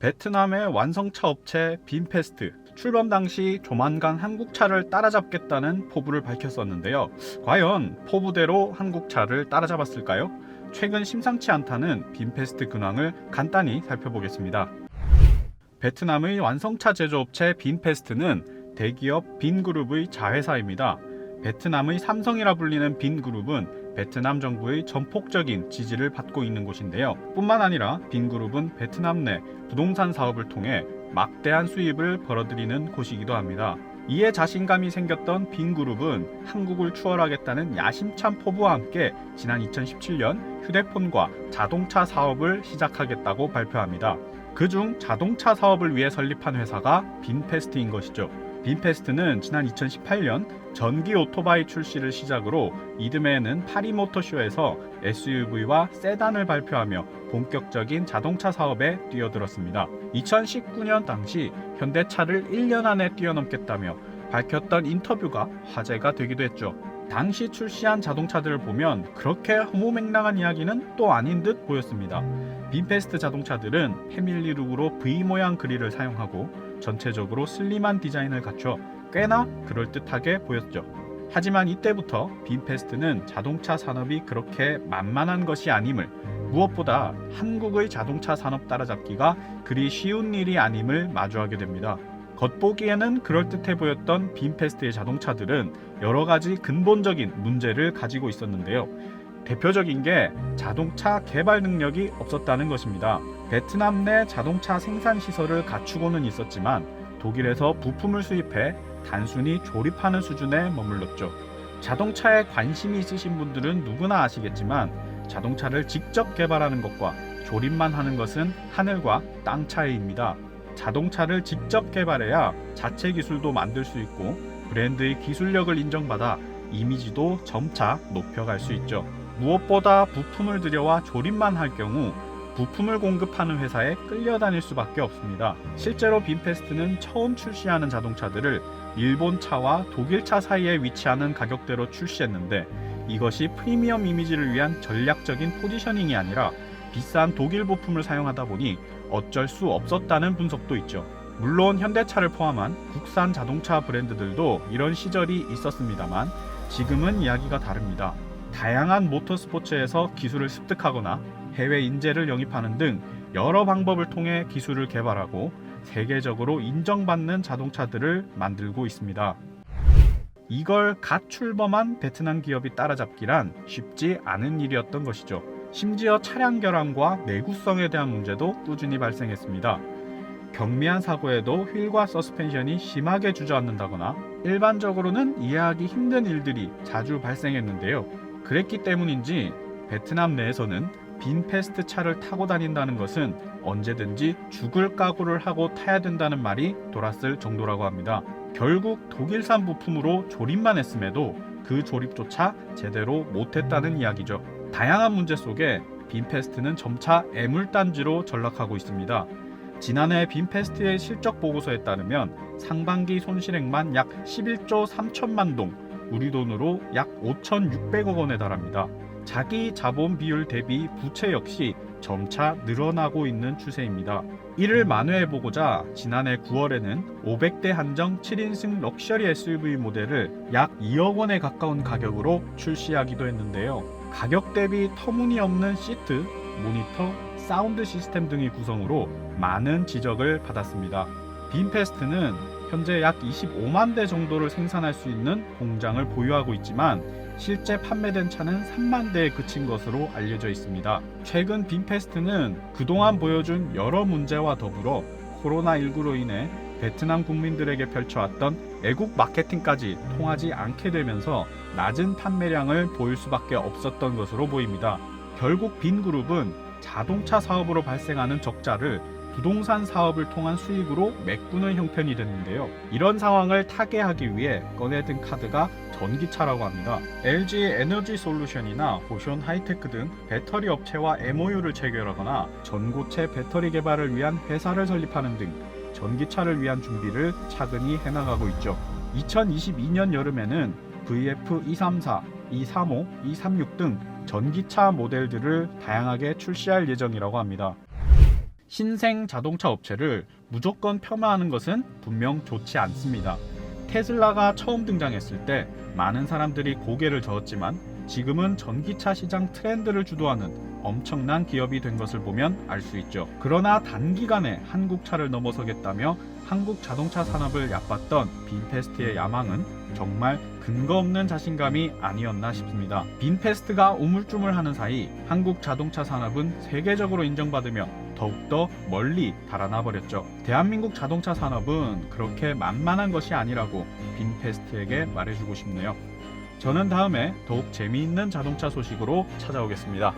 베트남의 완성차 업체 빈페스트 출범 당시 조만간 한국차를 따라잡겠다는 포부를 밝혔었는데요. 과연 포부대로 한국차를 따라잡았을까요? 최근 심상치 않다는 빈페스트 근황을 간단히 살펴보겠습니다. 베트남의 완성차 제조업체 빈페스트는 대기업 빈그룹의 자회사입니다. 베트남의 삼성이라 불리는 빈그룹은 베트남 정부의 전폭적인 지지를 받고 있는 곳인데요. 뿐만 아니라 빈그룹은 베트남 내 부동산 사업을 통해 막대한 수입을 벌어들이는 곳이기도 합니다. 이에 자신감이 생겼던 빈그룹은 한국을 추월하겠다는 야심찬 포부와 함께 지난 2017년 휴대폰과 자동차 사업을 시작하겠다고 발표합니다. 그중 자동차 사업을 위해 설립한 회사가 빈페스트인 것이죠. 빈페스트는 지난 2018년 전기 오토바이 출시를 시작으로 이듬해에는 파리 모터쇼에서 SUV와 세단을 발표하며 본격적인 자동차 사업에 뛰어들었습니다. 2019년 당시 현대차를 1년 안에 뛰어넘겠다며 밝혔던 인터뷰가 화제가 되기도 했죠. 당시 출시한 자동차들을 보면 그렇게 허무맹랑한 이야기는 또 아닌 듯 보였습니다. 빈페스트 자동차들은 패밀리룩으로 V 모양 그릴을 사용하고 전체적으로 슬림한 디자인을 갖춰 꽤나 그럴듯하게 보였죠. 하지만 이때부터 빈페스트는 자동차 산업이 그렇게 만만한 것이 아님을 무엇보다 한국의 자동차 산업 따라잡기가 그리 쉬운 일이 아님을 마주하게 됩니다. 겉보기에는 그럴듯해 보였던 빈페스트의 자동차들은 여러 가지 근본적인 문제를 가지고 있었는데요. 대표적인 게 자동차 개발 능력이 없었다는 것입니다. 베트남 내 자동차 생산 시설을 갖추고는 있었지만 독일에서 부품을 수입해 단순히 조립하는 수준에 머물렀죠. 자동차에 관심이 있으신 분들은 누구나 아시겠지만 자동차를 직접 개발하는 것과 조립만 하는 것은 하늘과 땅 차이입니다. 자동차를 직접 개발해야 자체 기술도 만들 수 있고 브랜드의 기술력을 인정받아 이미지도 점차 높여갈 수 있죠. 무엇보다 부품을 들여와 조립만 할 경우 부품을 공급하는 회사에 끌려다닐 수밖에 없습니다. 실제로 빈페스트는 처음 출시하는 자동차들을 일본 차와 독일 차 사이에 위치하는 가격대로 출시했는데 이것이 프리미엄 이미지를 위한 전략적인 포지셔닝이 아니라 비싼 독일 부품을 사용하다 보니 어쩔 수 없었다는 분석도 있죠. 물론 현대차를 포함한 국산 자동차 브랜드들도 이런 시절이 있었습니다만 지금은 이야기가 다릅니다. 다양한 모터스포츠에서 기술을 습득하거나 해외 인재를 영입하는 등 여러 방법을 통해 기술을 개발하고 세계적으로 인정받는 자동차들을 만들고 있습니다. 이걸 갓 출범한 베트남 기업이 따라잡기란 쉽지 않은 일이었던 것이죠. 심지어 차량 결함과 내구성에 대한 문제도 꾸준히 발생했습니다. 경미한 사고에도 휠과 서스펜션이 심하게 주저앉는다거나 일반적으로는 이해하기 힘든 일들이 자주 발생했는데요. 그랬기 때문인지 베트남 내에서는 빈페스트 차를 타고 다닌다는 것은 언제든지 죽을 각오를 하고 타야 된다는 말이 돌았을 정도라고 합니다. 결국 독일산 부품으로 조립만 했음에도 그 조립조차 제대로 못했다는 이야기죠. 다양한 문제 속에 빈페스트는 점차 애물단지로 전락하고 있습니다. 지난해 빈페스트의 실적 보고서에 따르면 상반기 손실액만 약 11조 3천만 동, 우리 돈으로 약 5,600억 원에 달합니다. 자기 자본 비율 대비 부채 역시 점차 늘어나고 있는 추세입니다. 이를 만회해보고자 지난해 9월에는 500대 한정 7인승 럭셔리 SUV 모델을 약 2억 원에 가까운 가격으로 출시하기도 했는데요. 가격 대비 터무니없는 시트, 모니터, 사운드 시스템 등의 구성으로 많은 지적을 받았습니다. 빈페스트는 현재 약 25만 대 정도를 생산할 수 있는 공장을 보유하고 있지만 실제 판매된 차는 3만 대에 그친 것으로 알려져 있습니다. 최근 빈페스트는 그동안 보여준 여러 문제와 더불어 코로나19로 인해 베트남 국민들에게 펼쳐왔던 애국 마케팅까지 통하지 않게 되면서 낮은 판매량을 보일 수밖에 없었던 것으로 보입니다. 결국 빈그룹은 자동차 사업으로 발생하는 적자를 부동산 사업을 통한 수익으로 메꾸는 형편이 됐는데요. 이런 상황을 타개하기 위해 꺼내든 카드가 전기차라고 합니다. LG 에너지 솔루션이나 호션 하이테크 등 배터리 업체와 MOU를 체결하거나 전고체 배터리 개발을 위한 회사를 설립하는 등 전기차를 위한 준비를 차근히 해나가고 있죠. 2022년 여름에는 VF234, 235, 236 등 전기차 모델들을 다양하게 출시할 예정이라고 합니다. 신생 자동차 업체를 무조건 폄하하는 것은 분명 좋지 않습니다. 테슬라가 처음 등장했을 때 많은 사람들이 고개를 저었지만 지금은 전기차 시장 트렌드를 주도하는 엄청난 기업이 된 것을 보면 알 수 있죠. 그러나 단기간에 한국차를 넘어서겠다며 한국 자동차 산업을 얕봤던 빈페스트의 야망은 정말 근거 없는 자신감이 아니었나 싶습니다. 빈페스트가 우물쭈물하는 사이 한국 자동차 산업은 세계적으로 인정받으며 더욱더 멀리 달아나 버렸죠. 대한민국 자동차 산업은 그렇게 만만한 것이 아니라고 빈페스트에게 말해주고 싶네요. 저는 다음에 더욱 재미있는 자동차 소식으로 찾아오겠습니다.